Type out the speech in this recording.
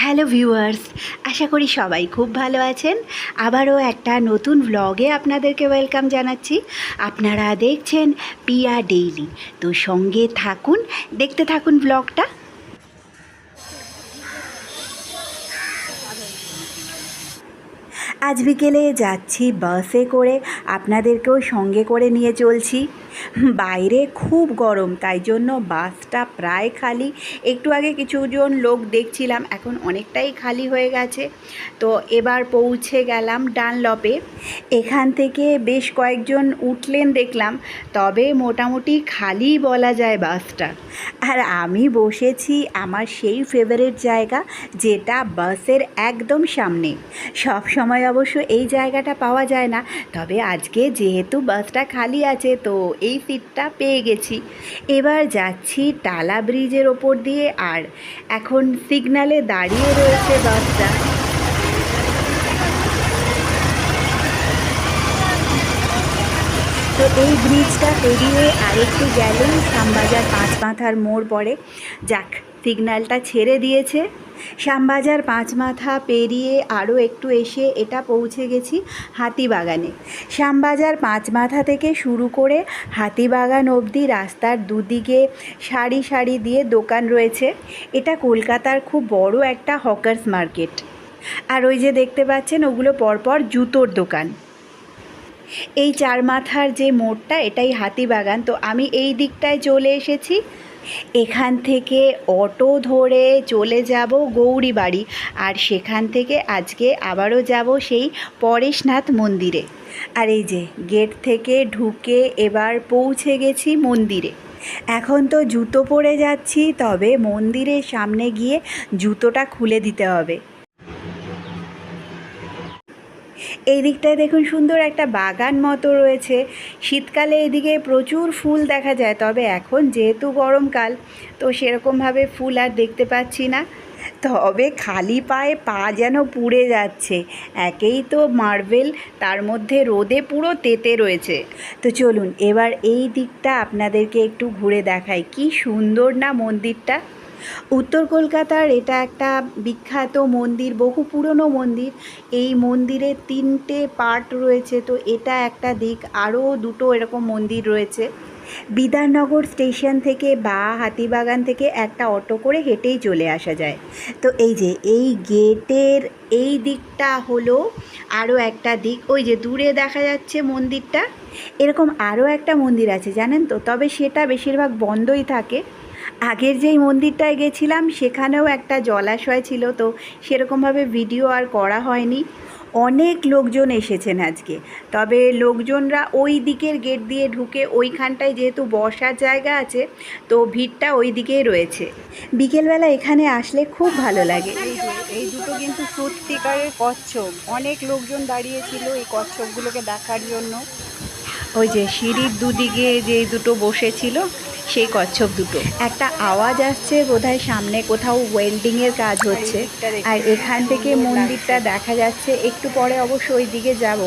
Hello viewers, আশা করি সবাই খুব ভালো আছেন। আবারও একটা নতুন ব্লগে আপনাদেরকে ওয়েলকাম জানাচ্ছি। আপনারা দেখছেন পিয়া ডেইলি তো সঙ্গে থাকুন, দেখতে থাকুন ভ্লগটা আজ বিকেলে যাচ্ছি বাসে করে, আপনাদেরকেও সঙ্গে করে নিয়ে চলছি। বাইরে খুব গরম, তাই জন্য বাসটা প্রায় খালি। একটু আগে কিছুজন লোক দেখছিলাম, এখন অনেকটাই খালি হয়ে গেছে। তো এবার পৌঁছে গেলাম ডানলপে। এখান থেকে বেশ কয়েকজন উঠলেন দেখলাম, তবে মোটামুটি খালি বলা যায় বাসটা। আর আমি বসেছি আমার সেই ফেভারিট জায়গা, যেটা বাসের একদম সামনে। সব সময় অবশ্য এই জায়গাটা পাওয়া যায় না। তবে আজকে যেহেতু বাসটা খালি আছে, তো এই সিটটা পেয়ে গেছি। এবার যাচ্ছি টালা ব্রিজের ওপর দিয়ে, আর এখন সিগনালে দাঁড়িয়ে রয়েছে বাসটা। তো এই ব্রিজটা পেরিয়ে আরেকটু গেলেই শ্যামবাজার পাঁচ মাথার মোড় পড়ে। যাক সিগন্যালটা ছেড়ে দিয়েছে। শ্যামবাজার পাঁচ মাথা পেরিয়ে আরও একটু এসে এটা পৌঁছে গেছি হাতিবাগানে। শ্যামবাজার পাঁচ মাথা থেকে শুরু করে হাতিবাগান অবধি রাস্তার দুদিকে সারি সারি দিয়ে দোকান রয়েছে। এটা কলকাতার খুব বড় একটা হকার্স মার্কেট। আর ওই যে দেখতে পাচ্ছেন, ওগুলো পরপর জুতোর দোকান। এই চার মাথার যে মোড়টা, এটাই হাতিবাগান। তো আমি এই দিকটায় চলে এসেছি। এখান থেকে অটো ধরে চলে যাব গৌরীবাড়ি আর সেখান থেকে আজকে আবারও যাব সেই পরেশনাথ মন্দিরে। আর এই যে গেট থেকে ঢুকে এবার পৌঁছে গেছি মন্দিরে। এখন তো জুতো পরে যাচ্ছি, তবে মন্দিরের সামনে গিয়ে জুতোটা খুলে দিতে হবে। এই দিকটায় দেখুন সুন্দর একটা বাগান মতো রয়েছে। শীতকালে এদিকে প্রচুর ফুল দেখা যায়, তবে এখন যেহেতু গরমকাল, তো সেরকমভাবে ফুল আর দেখতে পাচ্ছি না। তবে খালি পায়ে পা যেন পুড়ে যাচ্ছে। একেই তো মার্বেল, তার মধ্যে রোদে পুরো তেতে রয়েছে। তো চলুন, এবার এই দিকটা আপনাদেরকে একটু ঘুরে দেখাই। কি সুন্দর না মন্দিরটা! উত্তর কলকাতার এটা একটা বিখ্যাত মন্দির, বহু পুরনো মন্দির। এই মন্দিরে তিনটে পার্ট রয়েছে, তো এটা একটা দিক। আরও দুটো এরকম মন্দির রয়েছে। বিধাননগর স্টেশন থেকে বা হাতিবাগান থেকে একটা অটো করে হেঁটেই চলে আসা যায়। তো এই যে, এই গেটের এই দিকটা হলো আরও একটা দিক। ওই যে দূরে দেখা যাচ্ছে মন্দিরটা। এরকম আরও একটা মন্দির আছে, জানেন তো? তবে সেটা বেশিরভাগ বন্ধই থাকে। আগের যেই মন্দিরটায় গেছিলাম, সেখানেও একটা জলাশয় ছিল, তো সেরকমভাবে ভিডিও আর করা হয়নি। অনেক লোকজন এসেছেন আজকে। তবে লোকজনরা ওই দিকের গেট দিয়ে ঢুকে ওইখানটায় যেহেতু বসার জায়গা আছে, তো ভিড়টা ওই দিকেই রয়েছে। বিকেলবেলা এখানে আসলে খুব ভালো লাগে। এই দুটো কিন্তু সত্যিকারের কচ্ছপ। অনেক লোকজন দাঁড়িয়েছিল এই কচ্ছপগুলোকে দেখার জন্য। ওই যে সিঁড়ির দুদিকে যে দুটো বসেছিল সেই কচ্ছপ দুটো। একটা আওয়াজ আসছে বোধহয় সামনে, কোথাও ওয়েল্ডিং এর কাজ হচ্ছে। আর এখান থেকে মন্দিরটা দেখা যাচ্ছে। একটু পরে অবশ্য ওই দিকে যাব।